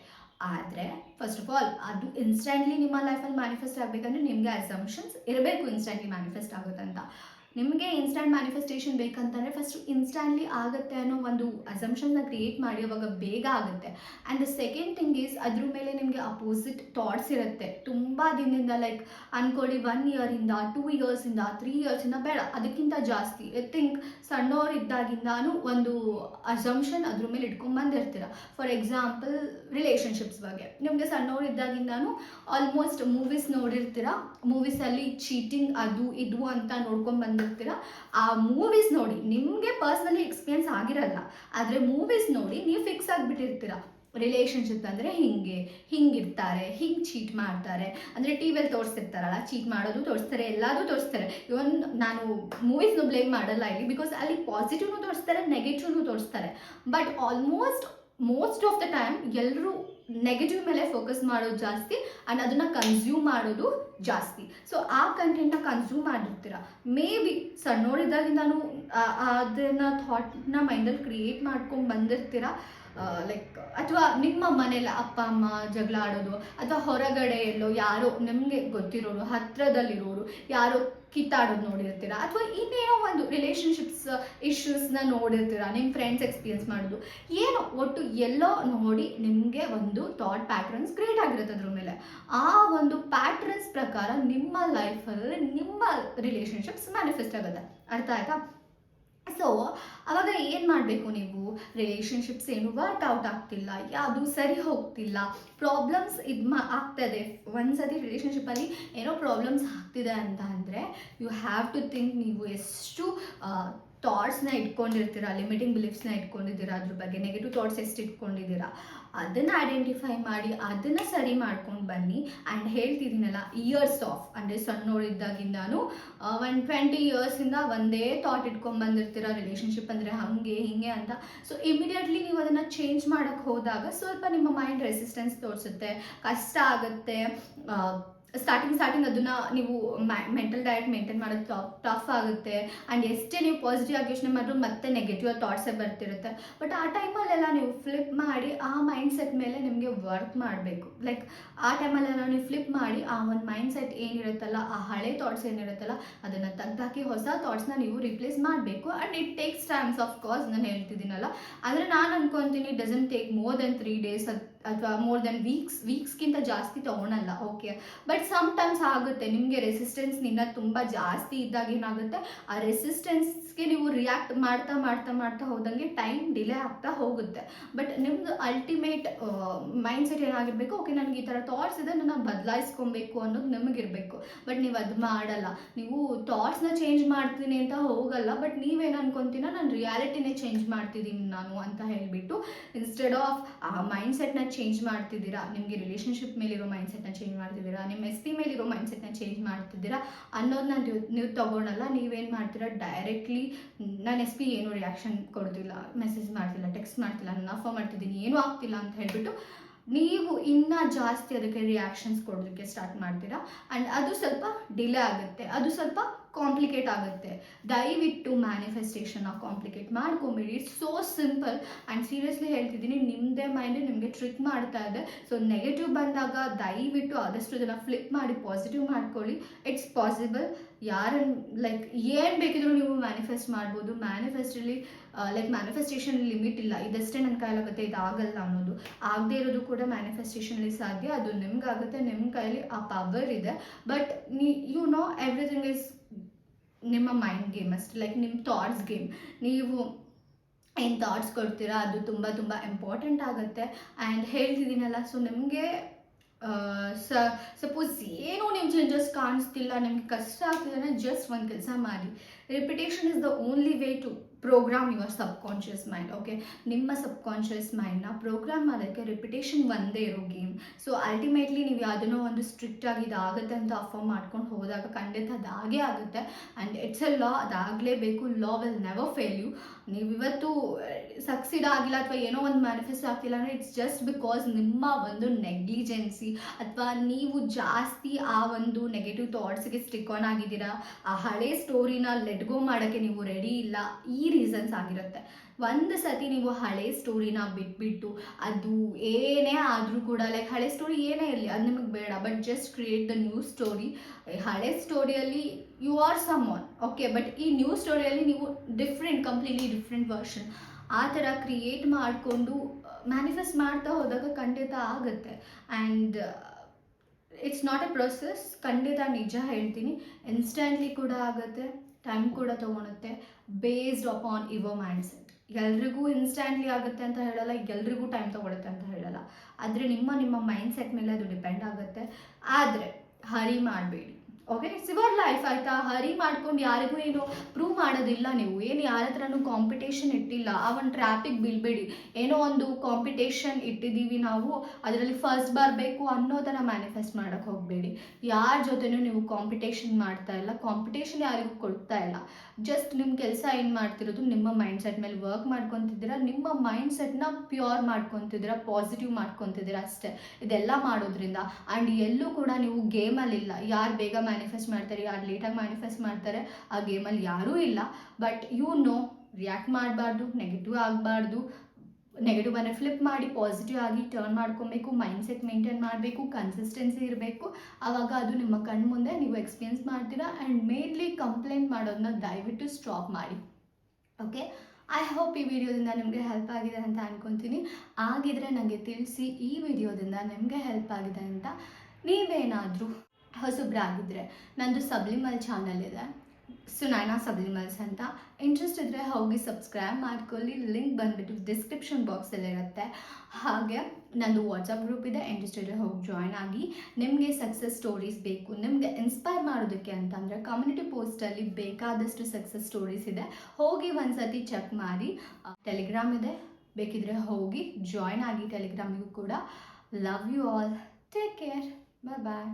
ಆದರೆ ಫಸ್ಟ್ ಆಫ್ ಆಲ್ ಅದು ಇನ್ಸ್ಟೆಂಟ್ಲಿ ನಿಮ್ಮ ಲೈಫಲ್ಲಿ ಮ್ಯಾನಿಫೆಸ್ಟ್ ಆಗಬೇಕಂದ್ರೆ ನಿಮಗೆ ಅಸಂಪ್ಷನ್ಸ್ ಇರಬೇಕು ಇನ್ಸ್ಟೆಂಟ್ಲಿ ಮ್ಯಾನಿಫೆಸ್ಟ್ ಆಗುತ್ತಂತ ನಿಮಗೆ ಇನ್ಸ್ಟಂಟ್ ಮ್ಯಾನಿಫೆಸ್ಟೇಷನ್ ಬೇಕಂತಂದರೆ ಫಸ್ಟ್ ಇನ್ಸ್ಟಂಟ್ಲಿ ಆಗುತ್ತೆ ಅನ್ನೋ ಒಂದು ಅಸಂಪ್ಷನ್ನ ಕ್ರಿಯೇಟ್ ಮಾಡಿ ಅವಾಗ ಬೇಗ ಆಗುತ್ತೆ. And the second thing is ಅದ್ರ ಮೇಲೆ ನಿಮಗೆ ಅಪೋಸಿಟ್ ಥಾಟ್ಸ್ ಇರುತ್ತೆ. ತುಂಬ ದಿನದಿಂದ ಲೈಕ್ ಅನ್ಕೊಳ್ಳಿ ಒನ್ ಇಯರಿಂದ ಟೂ ಇಯರ್ಸಿಂದ ತ್ರೀ ಇಯರ್ಸಿಂದ ಬೇಡ. ಅದಕ್ಕಿಂತ ಜಾಸ್ತಿ. ಐ ಥಿಂಕ್ ಸಣ್ಣವರಿದ್ದಾಗಿಂದಾನು ಒಂದು ಅಸಂಪ್ಷನ್ ಅದ್ರ ಮೇಲೆ ಇಟ್ಕೊಂಡ್ ಬಂದಿರ್ತೀರ. ಫಾರ್ ಎಕ್ಸಾಂಪಲ್ ರಿಲೇಷನ್ಶಿಪ್ಸ್ ಬಗ್ಗೆ. ನಿಮಗೆ ಸಣ್ಣವರಿದ್ದಾಗಿಂದಾನು ಆಲ್ಮೋಸ್ಟ್ ಮೂವೀಸ್ ನೋಡಿರ್ತೀರ. ಮೂವೀಸಲ್ಲಿ ಚೀಟಿಂಗ್ ಅದು ಇದು ಅಂತ ನೋಡ್ಕೊಂಡು ಬಂದಿರ್ತೀರ ಆ ಮೂವೀಸ್ ನೋಡಿ, ನಿಮಗೆ ಪರ್ಸ್ನಲಿ ಎಕ್ಸ್ಪೀರಿಯನ್ಸ್ ಆಗಿರಲ್ಲ, ಆದರೆ ಮೂವೀಸ್ ನೋಡಿ ನೀವು ಫಿಕ್ಸ್ ಆಗಿಬಿಟ್ಟಿರ್ತೀರ. ರಿಲೇಷನ್ಶಿಪ್ ಅಂದರೆ ಹಿಂಗೆ, ಹಿಂಗಿರ್ತಾರೆ, ಹಿಂಗೆ ಚೀಟ್ ಮಾಡ್ತಾರೆ. ಅಂದರೆ ಟಿ ವಿಯಲ್ಲಿ ತೋರಿಸ್ತಿರ್ತಾರಲ್ಲ ಚೀಟ್ ಮಾಡೋದು ತೋರಿಸ್ತಾರೆ, ಎಲ್ಲದೂ ತೋರಿಸ್ತಾರೆ. ಇವನ್ ನಾನು ಮೂವೀಸ್ನು ಬ್ಲೇಮ್ ಮಾಡಲ್ಲ ಇಲ್ಲಿ ಬಿಕಾಸ್ ಅಲ್ಲಿ ಪಾಸಿಟಿವ್ನು ತೋರಿಸ್ತಾರೆ ನೆಗೆಟಿವ್ನು ತೋರಿಸ್ತಾರೆ. But almost most of the time ಎಲ್ಲರೂ ನೆಗೆಟಿವ್ ಮೇಲೆ ಫೋಕಸ್ ಮಾಡೋದು ಜಾಸ್ತಿ ಆ್ಯಂಡ್ ಅದನ್ನು ಕನ್ಸ್ಯೂಮ್ ಮಾಡೋದು ಜಾಸ್ತಿ. ಸೊ ಆ ಕಂಟೆಂಟ್ನ ಕನ್ಸ್ಯೂಮ್ ಮಾಡಿರ್ತೀರ ಮೇ ಬಿ ಸಣ್ಣೋರಿದ್ದಾಗಿಂದಾನು ಅದನ್ನು ಥಾಟ್ನ ಮೈಂಡಲ್ಲಿ ಕ್ರಿಯೇಟ್ ಮಾಡ್ಕೊಂಡು ಬಂದಿರ್ತೀರ? ಲೈಕ್ ಅಥವಾ ನಿಮ್ಮ ಮನೇಲಿ ಅಪ್ಪ, ಅಮ್ಮ ಜಗಳ ಆಡೋದು, ಅಥವಾ ಹೊರಗಡೆ ಎಲ್ಲೋ ಯಾರೋ ನಿಮಗೆ ಗೊತ್ತಿರೋರು ಹತ್ತಿರದಲ್ಲಿರೋರು ಯಾರೋ ಕಿತ್ತಾಡೋದು ನೋಡಿರ್ತೀರ? ಅಥವಾ ಇನ್ನೇನೋ ಒಂದು ರಿಲೇಷನ್ಶಿಪ್ಸ್ ಇಶ್ಯೂಸ್ನ ನೋಡಿರ್ತೀರ? ನಿಮ್ಮ ಫ್ರೆಂಡ್ಸ್ ಎಕ್ಸ್ಪೀರಿಯನ್ಸ್ ಮಾಡೋದು. ಏನೋ ಒಟ್ಟು ಎಲ್ಲೋ ನೋಡಿ ನಿಮಗೆ ಒಂದು ಥಾಟ್ ಪ್ಯಾಟ್ರನ್ಸ್ ಕ್ರಿಯೇಟ್ ಆಗಿರುತ್ತೆ ಅದ್ರ ಮೇಲೆ. ಆ ಒಂದು ಪ್ಯಾಟ್ರನ್ಸ್ ಪ್ರಕಾರ ನಿಮ್ಮ ಲೈಫಲ್ಲಿ ನಿಮ್ಮ ರಿಲೇಷನ್ಶಿಪ್ಸ್ ಮ್ಯಾನಿಫೆಸ್ಟ್ ಆಗುತ್ತೆ. ಅರ್ಥ ಆಯ್ತಾ? ಸೊ ಅವಾಗ ಏನು ಮಾಡಬೇಕು ನೀವು? ರಿಲೇಷನ್ಶಿಪ್ಸ್ ಏನು ವರ್ಕ್ ಔಟ್ ಆಗ್ತಿಲ್ಲ, ಯಾವುದು ಸರಿ ಹೋಗ್ತಿಲ್ಲ ಪ್ರಾಬ್ಲಮ್ಸ್ ಇದು ಮಾ ಆಗ್ತದೆ. ಒಂದ್ಸತಿ ರಿಲೇಷನ್ಶಿಪ್ಪಲ್ಲಿ ಏನೋ ಪ್ರಾಬ್ಲಮ್ಸ್ ಆಗ್ತಿದೆ ಅಂತ ಅಂದರೆ ಯು ಹ್ಯಾವ್ ಟು ಥಿಂಕ್ ನೀವು ಎಷ್ಟು ಥಾಟ್ಸ್ನ ಇಟ್ಕೊಂಡಿರ್ತೀರಾ ಲಿಮಿಟಿಂಗ್ ಬಿಲೀಫ್ಸ್ನ ಇಟ್ಕೊಂಡಿದ್ದೀರಾ, ಅದ್ರ ಬಗ್ಗೆ ನೆಗೆಟಿವ್ ಥಾಟ್ಸ್ ಎಷ್ಟು ಇಟ್ಕೊಂಡಿದ್ದೀರಾ, ಅದನ್ನು ಐಡೆಂಟಿಫೈ ಮಾಡಿ, ಅದನ್ನು ಸರಿ ಮಾಡ್ಕೊಂಡು ಬನ್ನಿ. ಆ್ಯಂಡ್ ಹೇಳ್ತಿದ್ದೀನಲ್ಲ ಇಯರ್ಸ್ ಆಫ್ ಅಂದರೆ ಸಣ್ಣೋಳಿದ್ದಾಗಿಂದಾನು ಒನ್ ಟ್ವೆಂಟಿ ಇಯರ್ಸಿಂದ ಒಂದೇ ಥಾಟ್ ಇಟ್ಕೊಂಡ್ಬಂದಿರ್ತೀರ ರಿಲೇಷನ್ಶಿಪ್ ಅಂದರೆ ಹಾಗೆ, ಹಿಂಗೆ ಅಂತ. ಸೊ ಇಮಿಡಿಯೇಟ್ಲಿ ನೀವು ಅದನ್ನು ಚೇಂಜ್ ಮಾಡೋಕ್ಕೆ ಹೋದಾಗ ಸ್ವಲ್ಪ ನಿಮ್ಮ ಮೈಂಡ್ ರೆಸಿಸ್ಟೆನ್ಸ್ ತೋರಿಸುತ್ತೆ, ಕಷ್ಟ ಆಗುತ್ತೆ ಸ್ಟಾರ್ಟಿಂಗ್ ಸ್ಟಾರ್ಟಿಂಗ್ ಅದನ್ನು ನೀವು ಮೆಂಟಲ್ ಡಯಟ್ ಮೇಂಟೈನ್ ಮಾಡೋದು ಟಫ್ ಆಗುತ್ತೆ. ಆ್ಯಂಡ್ ಎಷ್ಟೇ ನೀವು ಪಾಸಿಟಿವ್ ಆಗಿ ಯೋಚನೆ ಮಾಡಿದ್ರು ಮತ್ತೆ ನೆಗೆಟಿವ್ ಥಾಟ್ಸೇ ಬರ್ತಿರುತ್ತೆ. ಬಟ್ ಆ ಟೈಮಲ್ಲೆಲ್ಲ ನೀವು ಫ್ಲಿಪ್ ಮಾಡಿ ಆ ಮೈಂಡ್ ಸೆಟ್ ಮೇಲೆ ನಿಮಗೆ ವರ್ಕ್ ಮಾಡಬೇಕು. ಲೈಕ್ ಆ ಟೈಮಲ್ಲೆಲ್ಲ ನೀವು ಫ್ಲಿಪ್ ಮಾಡಿ ಆ ಒಂದು ಮೈಂಡ್ ಸೆಟ್ ಏನಿರುತ್ತಲ್ಲ, ಆ ಹಳೆ ಥಾಟ್ಸ್ ಏನಿರುತ್ತಲ್ಲ, ಅದನ್ನು ತೆಗ್ದಾಕಿ ಹೊಸ ಥಾಟ್ಸ್ನ ನೀವು ರಿಪ್ಲೇಸ್ ಮಾಡಬೇಕು. And it takes times of course ನಾನು ಹೇಳ್ತಿದ್ದೀನಲ್ಲ. ಆದರೆ ನಾನು ಅನ್ಕೊತೀನಿ doesn't take more than three days ಅಥವಾ ಮೋರ್ ದೆನ್ ವೀಕ್ಸ್ ವೀಕ್ಸ್ಗಿಂತ ಜಾಸ್ತಿ ತೊಗೊಳಲ್ಲ ಓಕೆ ಬಟ್ ಸಮ್ಟೈಮ್ಸ್ ಆಗುತ್ತೆ, ನಿಮಗೆ ರೆಸಿಸ್ಟೆನ್ಸ್ ನಿನ್ನ ತುಂಬ ಜಾಸ್ತಿ ಇದ್ದಾಗ ಏನಾಗುತ್ತೆ? ಆ ರೆಸಿಸ್ಟೆನ್ಸ್ಗೆ ನೀವು ರಿಯಾಕ್ಟ್ ಮಾಡ್ತಾ ಮಾಡ್ತಾ ಮಾಡ್ತಾ ಹೋದಂಗೆ ಟೈಮ್ ಡಿಲೇ ಆಗ್ತಾ ಹೋಗುತ್ತೆ. ಬಟ್ ನಿಮ್ಮದು ಅಲ್ಟಿಮೇಟ್ ಮೈಂಡ್ಸೆಟ್ ಏನಾಗಿರಬೇಕು? ಓಕೆ ನನಗೆ ಈ ಥರ ಥಾಟ್ಸ್ ಇದೆ ನಾನು ಬದಲಾಯಿಸ್ಕೊಬೇಕು ಅನ್ನೋದು ನಿಮಗಿರಬೇಕು. ಬಟ್ ನೀವು ಅದು ಮಾಡಲ್ಲ. ನೀವು ಥಾಟ್ಸ್ನ ಚೇಂಜ್ ಮಾಡ್ತೀನಿ ಅಂತ ಹೋಗಲ್ಲ ಬಟ್ ನೀವೇನು ಅನ್ಕೊಂತೀನ, ನಾನು ರಿಯಾಲಿಟಿನೇ ಚೇಂಜ್ ಮಾಡ್ತಿದ್ದೀನಿ ನಾನು ಅಂತ ಹೇಳಿಬಿಟ್ಟು ಇನ್ಸ್ಟೆಡ್ ಆಫ್ ಆ ಮೈಂಡ್ಸೆಟ್ನ ಚೇಂಜ್ ಮಾಡ್ತಿದ್ದೀರಾ? ನಿಮಗೆ ರಿಲೇಷನ್ಶಿಪ್ ಮೇಲಿರೋ ಮೈಂಡ್ಸೆಟ್ನ ಚೇಂಜ್ ಮಾಡ್ತಿದ್ದೀರಾ? ನಿಮ್ಮ ಎಸ್ ಪಿ ಮೇಲಿರೋ ಮೈಂಡ್ಸೆಟ್ನ ಚೇಂಜ್ ಮಾಡ್ತಿದ್ದೀರಾ? ಅನ್ನೋದನ್ನ ನೀವು ನೀವು ತೊಗೊಳಲ್ಲ, ನೀವೇನು ಮಾಡ್ತೀರಾ? ಡೈರೆಕ್ಟ್ಲಿ ನಾನು ಎಸ್ ಪಿ ಏನು ರಿಯಾಕ್ಷನ್ ಕೊಡ್ತಿಲ್ಲ ಮೆಸೇಜ್ ಮಾಡ್ತಿಲ್ಲ ಟೆಕ್ಸ್ಟ್ ಮಾಡ್ತಿಲ್ಲ, ನಾನು ಆಫರ್ ಮಾಡ್ತಿದ್ದೀನಿ, ಏನೂ ಆಗ್ತಿಲ್ಲ ಅಂತ ಹೇಳ್ಬಿಟ್ಟು ನೀವು ಇನ್ನೂ ಜಾಸ್ತಿ ಅದಕ್ಕೆ ರಿಯಾಕ್ಷನ್ಸ್ ಕೊಡೋದಕ್ಕೆ ಸ್ಟಾರ್ಟ್ ಮಾಡ್ತೀರಾ? ಆ್ಯಂಡ್ ಅದು ಸ್ವಲ್ಪ ಡಿಲೇ ಆಗುತ್ತೆ. ಅದು ಸ್ವಲ್ಪ ಕಾಂಪ್ಲಿಕೇಟ್ ಆಗುತ್ತೆ. ದಯವಿಟ್ಟು ಮ್ಯಾನಿಫೆಸ್ಟೇಷನ್ನ ಕಾಂಪ್ಲಿಕೇಟ್ ಮಾಡ್ಕೊಂಬಿಡಿ. It's so simple and seriously ಹೇಳ್ತಿದ್ದೀನಿ ನಿಮ್ಮದೇ ಮೈಂಡ್ ನಿಮಗೆ ಟ್ರಿಕ್ ಮಾಡ್ತಾ ಇದೆ. ಸೊ ನೆಗೆಟಿವ್ ಬಂದಾಗ ದಯವಿಟ್ಟು ಆದಷ್ಟು ಜನ ಫ್ಲಿಪ್ ಮಾಡಿ ಪಾಸಿಟಿವ್ ಮಾಡ್ಕೊಳ್ಳಿ. ಇಟ್ಸ್ ಪಾಸಿಬಲ್ ಯಾರನ್ನು ಲೈಕ್ ಏನು ಬೇಕಿದ್ರೂ ನೀವು ಮ್ಯಾನಿಫೆಸ್ಟ್ ಮಾಡ್ಬೋದು. ಮ್ಯಾನಿಫೆಸ್ಟಲ್ಲಿ ಲೈಕ್ ಮ್ಯಾನಿಫೆಸ್ಟೇಷನ್ ಲಿಮಿಟ್ ಇಲ್ಲ. ಇದಷ್ಟೇ ನನ್ನ ಕೈಲಾಗುತ್ತೆ, ಇದಾಗಲ್ಲ ಅನ್ನೋದು. ಆಗದೇ ಇರೋದು ಕೂಡ ಮ್ಯಾನಿಫೆಸ್ಟೇಷನಲ್ಲಿ ಸಾಧ್ಯ. ಅದು ನಿಮ್ಗಾಗುತ್ತೆ. ನಿಮ್ಮ ಕೈಯಲ್ಲಿ ಆ ಪವರ್ ಇದೆ. ಬಟ್ ನೀ ಯು ನೋ ಎವ್ರಿಥಿಂಗ್ ಇಸ್ ನಿಮ್ಮ ಮೈಂಡ್ ಗೇಮ್ ಅಷ್ಟೇ ಲೈಕ್ ನಿಮ್ಮ ಥಾಟ್ಸ್ ಗೇಮ್ ನೀವು ಏನು ಥಾಟ್ಸ್ ಕೊಡ್ತೀರಾ, ಅದು ತುಂಬ ತುಂಬ ಇಂಪಾರ್ಟೆಂಟ್ ಆಗುತ್ತೆ. ಆ್ಯಂಡ್ ಹೇಳ್ತಿದ್ದೀನಲ್ಲ ಸೊ ನಿಮಗೆ ಸ ಸಪೋಸ್ ಏನೂ ನಿಮ್ಮ ಚೇಂಜಸ್ ಕಾಣಿಸ್ತಿಲ್ಲ, ನಿಮ್ಗೆ ಕಷ್ಟ ಆಗ್ತಿದ್ರೆ ಜಸ್ಟ್ ಒಂದು ಕೆಲಸ ಮಾಡಿ. Repetition is the only way to program your subconscious mind okay ನಿಮ್ಮ ಸಬ್ಕಾನ್ಷಿಯಸ್ ಮೈಂಡ್ನ ಪ್ರೋಗ್ರಾಮ್ ಮಾಡೋಕ್ಕೆ ರೆಪಿಟೇಷನ್ ಒಂದೇ ಇರೋ ಗೇಮ್ ಸೊ ಅಲ್ಟಿಮೇಟ್ಲಿ ನೀವು ಯಾವುದನ್ನೋ ಒಂದು ಸ್ಟ್ರಿಕ್ಟ್ ಆಗಿ ಇದಾಗುತ್ತೆ ಅಂತ ಅಫರ್ಮ್ ಮಾಡ್ಕೊಂಡು ಹೋದಾಗ ಖಂಡಿತ ಅದಾಗೇ ಆಗುತ್ತೆ. And it's a law ಅದಾಗಲೇಬೇಕು law will never fail you ನೀವು ಇವತ್ತು ಸಕ್ಸೀಡ್ ಆಗಿಲ್ಲ ಅಥವಾ ಏನೋ ಒಂದು ಮ್ಯಾನಿಫೆಸ್ಟ್ ಆಗ್ತಿಲ್ಲ ಅಂದರೆ ಇಟ್ಸ್ ಜಸ್ಟ್ ಬಿಕಾಸ್ ನಿಮ್ಮ ಒಂದು ನೆಗ್ಲಿಜೆನ್ಸಿ ಅಥವಾ ನೀವು ಜಾಸ್ತಿ ಆ ಒಂದು ನೆಗೆಟಿವ್ ಥಾಟ್ಸ್ಗೆ ಸ್ಟಿಕ್ ಆನ್ ಆಗಿದ್ದೀರಾ. ಆ ಹಳೆ ಸ್ಟೋರಿನ ಲೆಟ್ಗೋ ಮಾಡೋಕ್ಕೆ ನೀವು ರೆಡಿ ಇಲ್ಲ. ಈ ರೀಸನ್ಸ್ ಆಗಿರುತ್ತೆ. ಒಂದು ಸತಿ ನೀವು ಹಳೆ ಸ್ಟೋರಿನ ಬಿಟ್ಬಿಟ್ಟು ಅದು ಏನೇ ಆದರೂ ಕೂಡ ಲೈಕ್ ಹಳೆ ಸ್ಟೋರಿ ಏನೇ ಇರಲಿ, ಅದು ನಿಮಗೆ ಬೇಡ but just create the new story ಹಳೆ ಸ್ಟೋರಿಯಲ್ಲಿ you are someone okay but ಈ ನ್ಯೂ ಸ್ಟೋರಿಯಲ್ಲಿ ನೀವು ಡಿಫ್ರೆಂಟ್ ಕಂಪ್ಲೀಟ್ಲಿ ಡಿಫ್ರೆಂಟ್ ವರ್ಷನ್ ಆ ಥರ ಕ್ರಿಯೇಟ್ ಮಾಡಿಕೊಂಡು ಮ್ಯಾನಿಫೆಸ್ಟ್ ಮಾಡ್ತಾ ಹೋದಾಗ ಖಂಡಿತ ಆಗುತ್ತೆ. And it's not a process ಖಂಡಿತ ನಿಜ ಹೇಳ್ತೀನಿ. ಇನ್ಸ್ಟೆಂಟ್ಲಿ ಕೂಡ ಆಗುತ್ತೆ. ಟೈಮ್ ಕೂಡ ತೊಗೊಳುತ್ತೆ ಬೇಸ್ಡ್ ಅಪಾನ್ ಯುವರ್ ಮೈಂಡ್ಸೆಟ್ ಎಲ್ರಿಗೂ ಇನ್ಸ್ಟೆಂಟ್ಲಿ ಆಗುತ್ತೆ ಅಂತ ಹೇಳಲ್ಲ, ಎಲ್ರಿಗೂ ಟೈಮ್ ತೊಗೊಳುತ್ತೆ ಅಂತ ಹೇಳಲ್ಲ. ಆದರೆ ನಿಮ್ಮ ನಿಮ್ಮ ಮೈಂಡ್ ಸೆಟ್ ಮೇಲೆ ಅದು ಡಿಪೆಂಡ್ ಆಗುತ್ತೆ. ಆದರೆ, ಹರಿ ಮಾಡಬೇಡಿ. ಓಕೆ ಇಟ್ಸ್ ಲೈಫ್ ಆಯ್ತಾ? ಹರಿ ಮಾಡ್ಕೊಂಡು ಯಾರಿಗೂ ಏನು ಪ್ರೂವ್ ಮಾಡೋದಿಲ್ಲ ನೀವು. ಏನು ಯಾರ ಹತ್ರನೂ ಕಾಂಪಿಟೇಷನ್ ಇಟ್ಟಿಲ್ಲ. ಆ ಒಂದು ಟ್ರಾಫಿಕ್ ಬೀಳ್ಬೇಡಿ. ಏನೋ ಒಂದು ಕಾಂಪಿಟೇಷನ್ ಇಟ್ಟಿದ್ದೀವಿ ನಾವು. ಅದರಲ್ಲಿ ಫಸ್ಟ್ ಬರಬೇಕು ಅನ್ನೋ ಥರ ಮ್ಯಾನಿಫೆಸ್ಟ್ ಮಾಡೋಕ್ಕೆ ಹೋಗಬೇಡಿ. ಯಾರ ಜೊತೆನೂ ನೀವು ಕಾಂಪಿಟೇಷನ್ ಮಾಡ್ತಾ ಇಲ್ಲ. ಕಾಂಪಿಟೇಷನ್ ಯಾರಿಗೂ ಕೊಡ್ತಾ ಇಲ್ಲ. ಜಸ್ಟ್ ನಿಮ್ಮ ಕೆಲಸ ಏನು ಮಾಡ್ತಿರೋದು, ನಿಮ್ಮ ಮೈಂಡ್ ಸೆಟ್ ಮೇಲೆ ವರ್ಕ್ ಮಾಡ್ಕೊತಿದ್ದೀರಾ, ನಿಮ್ಮ ಮೈಂಡ್ ಸೆಟ್ನ ಪ್ಯೂರ್ ಮಾಡ್ಕೊತಿದ್ದೀರಾ ಪಾಸಿಟಿವ್ ಮಾಡ್ಕೊತಿದ್ದೀರಾ ಅಷ್ಟೇ. ಇದೆಲ್ಲ ಮಾಡೋದ್ರಿಂದ ಆ್ಯಂಡ್ ಎಲ್ಲೂ ಕೂಡ ನೀವು ಗೇಮಲ್ಲಿಲ್ಲ ಯಾರು ಬೇಗ ಮ್ಯಾನಿಫೆಸ್ಟ್ ಮಾಡ್ತಾರೆ, ಯಾರು ಲೇಟಾಗಿ ಮ್ಯಾನಿಫೆಸ್ಟ್ ಮಾಡ್ತಾರೆ, ಆ ಗೇಮಲ್ಲಿ ಯಾರೂ ಇಲ್ಲ. ಬಟ್ ಯು ನೋ ರಿಯಾಕ್ಟ್ ಮಾಡಬಾರ್ದು ನೆಗೆಟಿವ್ ಆಗಬಾರ್ದು ನೆಗೆಟಿವ್ ಬಂದರೆ ಫ್ಲಿಪ್ ಮಾಡಿ ಪಾಸಿಟಿವ್ ಆಗಿ ಟರ್ನ್ ಮಾಡ್ಕೊಬೇಕು ಮೈಂಡ್ಸೆಟ್ ಮೇಂಟೈನ್ ಮಾಡಬೇಕು ಕನ್ಸಿಸ್ಟೆನ್ಸಿ ಇರಬೇಕು. ಆವಾಗ ಅದು ನಿಮ್ಮ ಕಣ್ಣು ಮುಂದೆ ನೀವು ಎಕ್ಸ್ಪೀರಿಯನ್ಸ್ ಮಾಡ್ತೀರಾ ಆ್ಯಂಡ್ ಮೇನ್ಲಿ ಕಂಪ್ಲೇಂಟ್ ಮಾಡೋದನ್ನ ದಯವಿಟ್ಟು ಸ್ಟಾಪ್ ಮಾಡಿ. ಓಕೆ ಐ ಹೋಪ್ ಈ ವಿಡಿಯೋದಿಂದ ನಿಮಗೆ ಹೆಲ್ಪ್ ಆಗಿದೆ ಅಂತ ಅನ್ಕೊತೀನಿ. ಆಗಿದ್ರೆ ನನಗೆ ತಿಳಿಸಿ ಈ ವಿಡಿಯೋದಿಂದ ನಿಮಗೆ ಹೆಲ್ಪ್ ಆಗಿದೆ ಅಂತ ನೀವೇನಾದರೂ ಹೊಸಬ್ರಾಗಿದ್ದರೆ ನಂದು ಸಬ್ಲಿಮಲ್ ಚಾನಲ್ ಇದೆ. ಸುನೈನಾ ಸಬ್ಲಿಮಲ್ಸ್ ಅಂತ ಇಂಟ್ರೆಸ್ಟ್ ಇದ್ದರೆ ಹೋಗಿ ಸಬ್ಸ್ಕ್ರೈಬ್ ಮಾಡ್ಕೊಳ್ಳಿ. ಲಿಂಕ್ ಬಂದುಬಿಟ್ಟು ಡಿಸ್ಕ್ರಿಪ್ಷನ್ ಬಾಕ್ಸಲ್ಲಿ ಇರುತ್ತೆ. ಹಾಗೆ ನಂದು ವಾಟ್ಸಪ್ ಗ್ರೂಪ್ ಇದೆ. ಇಂಟ್ರೆಸ್ಟ್ ಇದ್ದರೆ ಹೋಗಿ ಜಾಯ್ನ್ ಆಗಿ. ನಿಮಗೆ ಸಕ್ಸಸ್ ಸ್ಟೋರೀಸ್ ಬೇಕು. ನಿಮಗೆ ಇನ್ಸ್ಪೈರ್ ಮಾಡೋದಕ್ಕೆ ಅಂತಂದರೆ ಕಮ್ಯುನಿಟಿ ಪೋಸ್ಟಲ್ಲಿ ಬೇಕಾದಷ್ಟು ಸಕ್ಸಸ್ ಸ್ಟೋರೀಸ್ ಇದೆ. ಹೋಗಿ ಒಂದು ಸತಿ ಚೆಕ್ ಮಾಡಿ ಟೆಲಿಗ್ರಾಮ್ ಇದೆ. ಬೇಕಿದ್ರೆ ಹೋಗಿ ಜಾಯ್ನ್ ಆಗಿ ಟೆಲಿಗ್ರಾಮಿಗೂ ಕೂಡ. Love you all take care bye bye